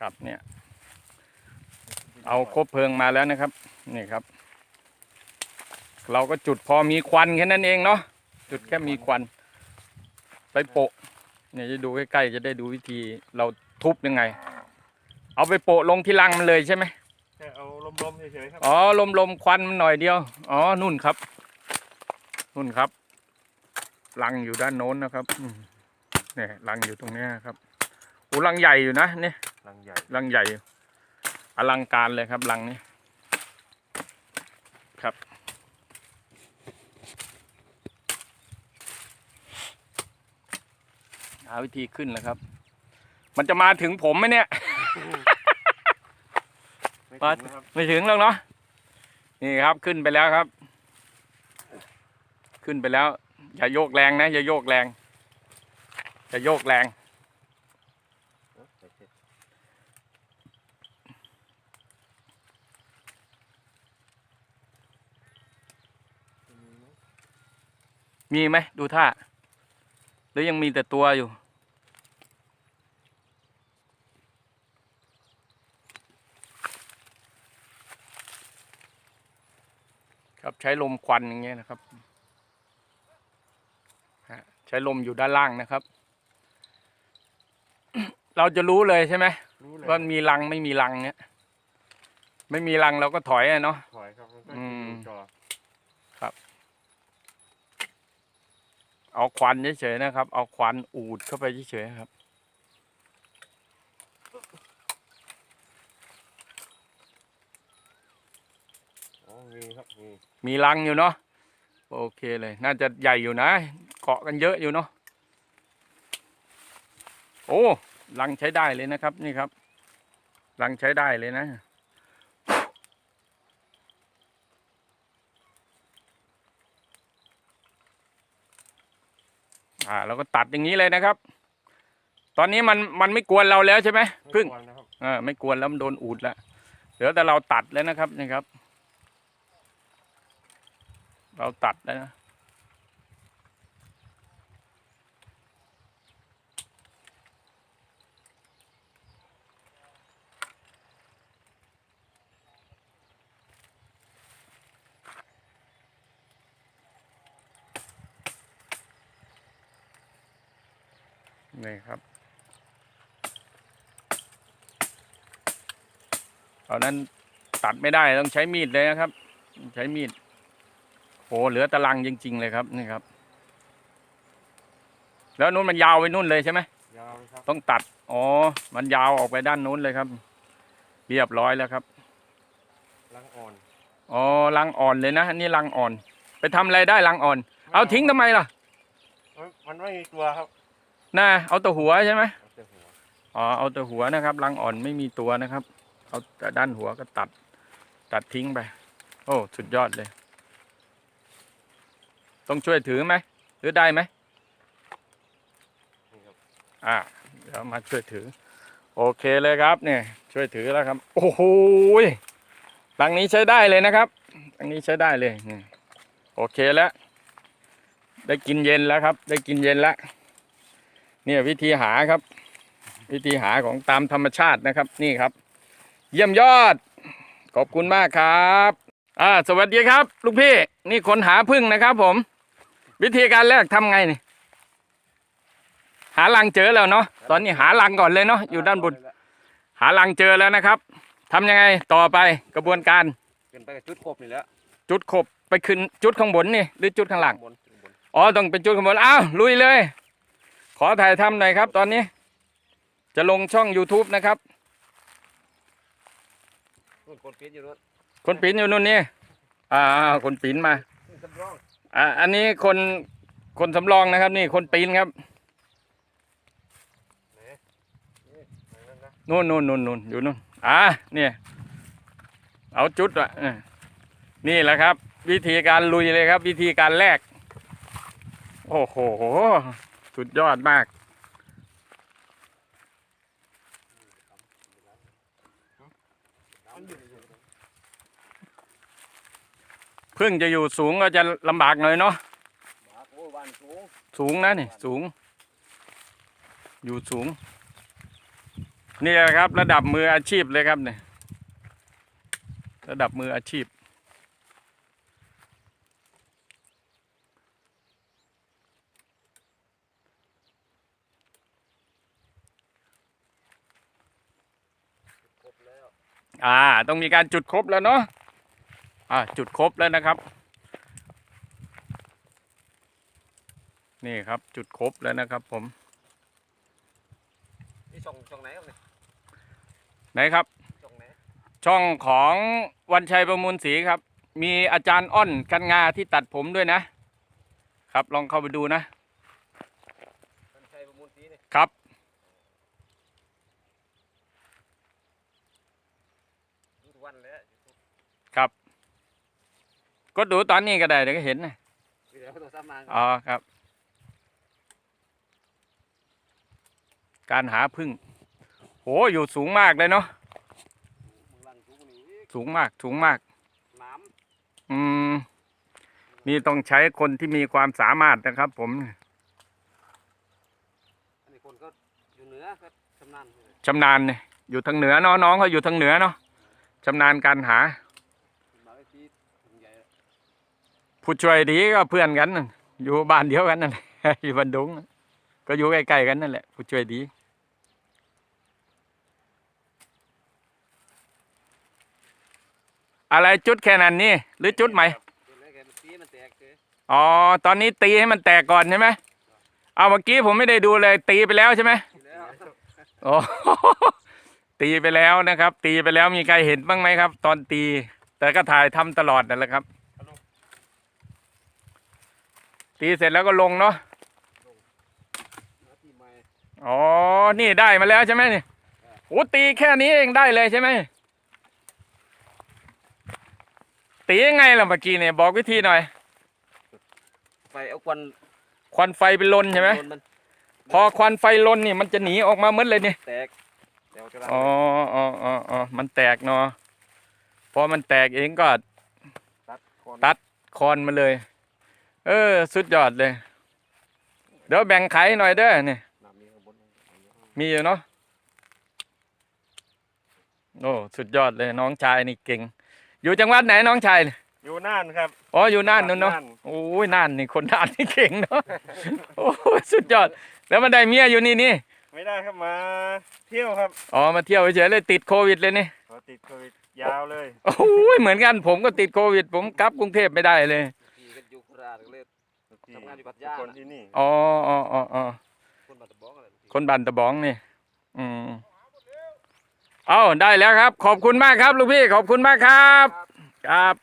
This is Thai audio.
ครับเนี่ย เอาคบเพลิงมาแล้วนะครับ นี่ครับ เราก็จุดพอมีควันแค่นั้นเองเนาะจุดแค่มีควัน ไปโปะเนี่ยจะดูใกล้ๆจะได้ดูวิธีเราทุบยังไง เอาไปโปะลงที่รังมันเลยใช่ไหมแค่เอาลมๆเฉยๆครับอ๋อลมลมๆควันมันหน่อยเดียว อ๋อนุ่นครับ นุ่นครับรังอยู่ด้านโน้นนะครับอืมเนี่ยรังอยู่ตรงเนี้ยครับโอ้รังใหญ่อยู่นะเนี่ย ลังใหญ่รังใหญ่อยู่อลังการเลยครับรังนี้ครับ หาวิธีขึ้นแล้วครับ มันจะมาถึงผมไหมเนี่ยไม่มาถึงนะครับไม่ถึงแล้วเนาะนี่ครับขึ้นไปแล้วครับ ขึ้นไปแล้ว อย่าโยกแรงนะ อย่าโยกแรง อย่าโยกแรง มีไหมดูท่า หรือยังมีแต่ตัวอยู่ ครับใช้ลมควันอย่างเงี้ยนะครับฮะใช้ลมอยู่ด้านล่างนะครับ เราจะรู้เลยใช่ไหมรู้เลยว่ามีรังไม่มีรังเนี่ย ไม่มีรังเราก็ถอยอะเนาะถอยครับมันก็อืมดูจอ เอาควันเฉยๆนะครับ เอาควันอูดเข้าไปเฉยๆครับ อ๋อมีครับมีมีรังอยู่เนาะโอเคเลย น่าจะใหญ่อยู่นะ เกาะกันเยอะอยู่เนาะโอ้รังใช้ได้เลยนะครับ นี่ครับรังใช้ได้เลยนะ อ่าเราก็ตัดอย่างนี้เลยนะครับ ตอนนี้มันมันไม่กวนเราแล้วใช่ไหมไม่พึ่งกวนนะครับเออไม่กวนแล้วมันโดนอูดแล้วเหลือแต่เราตัดแล้วนะครับนี่ครับ เราตัดแล้วนะ นี่ครับตอนนั้นตัดไม่ได้ต้องใช้มีดเลยนะครับ ใช้มีดโหเหลือตะลังจริง ๆ เลยครับนี่ครับ แล้วนู้นมันยาวไปนู่นเลยใช่ไหมยาวเลยครับต้องตัดอ๋อมันยาวออกไปด้านนู้นเลยครับ เรียบร้อยแล้วครับลังอ่อนอ๋อรังอ่อนเลยนะอันนี่รังอ่อน ไปทำอะไรได้รังอ่อน เอาทิ้งทำไมล่ะเอ้ยมันไม่มีตัวครับ น่าเอาแต่หัวใช่ไหมเอาแต่หัวอ๋อเอาแต่หัวนะครับรังอ่อนไม่มีตัวนะครับ เอาแต่ด้านหัวก็ตัด ตัดทิ้งไป โอ้สุดยอดเลย ต้องช่วยถือไหมหรือได้ไหมนี่ครับอ่าเดี๋ยวมาช่วยถือ โอเคเลยครับเนี่ยช่วยถือแล้วครับ โอ้โหยรังนี้ใช้ได้เลยนะครับรังนี้ใช้ได้เลยนี่โอเคแล้ว ได้กินเย็นแล้วครับ ได้กินเย็นแล้ว เนี่ยวิธีหาครับ วิธีหาของตามธรรมชาตินะครับนี่ครับ เยี่ยมยอด ขอบคุณมากครับอ่าสวัสดีครับ ลูกพี่นี่คนหาพึ่งนะครับ ผม วิธีการแรกทำไงนี่หารังเจอแล้วเนาะตอนนี้หารังก่อนเลยเนาะอยู่ด้านบนหารังเจอแล้วนะครับทำยังไงต่อไปกระบวนการขึ้นไปกับจุดครบนี่แหละจุดขบไปขึ้นจุดข้างบนนี่หรือจุดข้างหลังบนบนอ๋อต้องเป็นจุดข้างบนอ้าวลุยเลย ขอถ่ายทำหน่อยครับ ตอนนี้ จะลงช่อง YouTube นะครับนู่นคนปีนอยู่นู่นคนปีนอยู่นู่นนี่อ่าคนปีนมานี่สำรองอ่าอันนี้คนคนสำรองนะครับ นี่คนปีนครับไหนนี่ทางนั้นนะนู่นนู่นนู่นนู่นอยู่นู่นอ่าเนี่ยเอาจุดอะเออนี่แหละครับ วิธีการลุยเลยครับ วิธีการแรก โอ้โห สุดยอดมาก พึ่งจะอยู่สูงก็จะลำบากหน่อยเนาะสูงสูงนะนี่ สูง อยู่สูง นี่แหละครับ ระดับมืออาชีพเลยครับเนี่ยระดับมืออาชีพ ครบแล้ว อ่า ต้องมีการจุดครบแล้วเนาะอ่าจุดครบแล้วนะครับ นี่ครับจุดครบแล้วนะครับ ผมนี่ช่องช่องไหนครับเนี่ยไหนครับ ช่องไหนช่องของวันชัยประมูลศรีครับ มีอาจารย์อ้อนกันงาที่ตัดผมด้วยนะ ครับลองเข้าไปดูนะมันชัยประมูลสีเนี่ยครับ ดูทุกวันเลย ครับ ก็ดูตอนนี้ก็ได้เดี๋ยวก็เห็นนะเดี๋ยวตัวซ้ำมาอ๋อครับ การหาพึ่งโหอยู่สูงมากเลยเนาะมึงลังสูงกว่านี้อีกสูงมากสูงมากน้อืมนี่ต้องใช้คนที่มีความสามารถนะครับ ผมำอันนี้คนก็อยู่เหนือก็ชำนาญเลยชำนาญเนี่ยอยู่ทางเหนือเนาะน้องเขาอยู่ทางเหนือเนาะชำนาญการหา มาไอ้ที่ถุงใหญ่อะ ผู้ช่วยดีก็เพื่อนกัน อยู่บ้านเดียวกันนั่นแหละอยู่บันดุงก็อยู่ใกล้ๆกันนั่นแหละผู้ช่วยดีอะไรจุดแค่นั้นนี่หรือจุดใหม่อ๋อตอนนี้ตีให้มันแตกก่อนใช่ไหมเอาเมื่อกี้ผมไม่ได้ดูเลยตีไปแล้วใช่ไหมโอ้ตีไปแล้วนะครับ ตีไปแล้วมีใครเห็นบ้างไหมครับ ตอนตี แต่ก็ถ่ายทำตลอดนั่นแหละครับ ตีเสร็จแล้วก็ลงเนาะมาที่ใหม่อ๋อ นี่ได้มาแล้วใช่ไหมนี่โอ้ตีแค่นี้เองได้เลยใช่ไหมตียังไงล่ะเมื่อกี้เนี่ยบอกวิธีหน่อย ไฟเอาควันควันไฟเป็นลนใช่ไหมโดนมันพอควันไฟลนนี่มันจะหนีออกมาเหมือนเลยนี่แตกเดี๋ยวจะรัอ๋ออ๋ออ๋ออ๋อมันแตกเนาะพอมันแตกเองก็ตัดคอนตัดคอนมาเลย เออ สุดยอดเลย เดี๋ยวแบ่งขายหน่อยเด้อนี่น้ำมีข้างบนมีอยู่เนาะโอ้สุดยอดเลยน้องชายนี่เก่ง อยู่จังหวัดไหนน้องชายนี่อยู่น่านครับ อ๋ออยู่น่านนู่นเนาะน่านโอ้ยน่านนี่คนน่านนี่เก่งเนาะ โอ้ยสุดยอด แล้วมันได้เมียอยู่นี่นี่ ไม่ได้ครับมาเที่ยวครับ อ๋อมาเที่ยวเฉยๆเลยติดโควิดเลยนี่ขอติดโควิดยาวเลย โอ้ยเหมือนกันผมก็ติดโควิด ผมกลับกรุงเทพไม่ได้เลยที่กันอยู่โค ราชก็เลยที่ทำงานอยู่พัทยาคนที่นี่อ๋ออ๋ออ๋ออ๋อคนมาตะบอกอะไรคนบันตะบองนี่ อืมเอาได้แล้วครับ ขอบคุณมากครับลูกพี่ขอบคุณมากครับ ครับ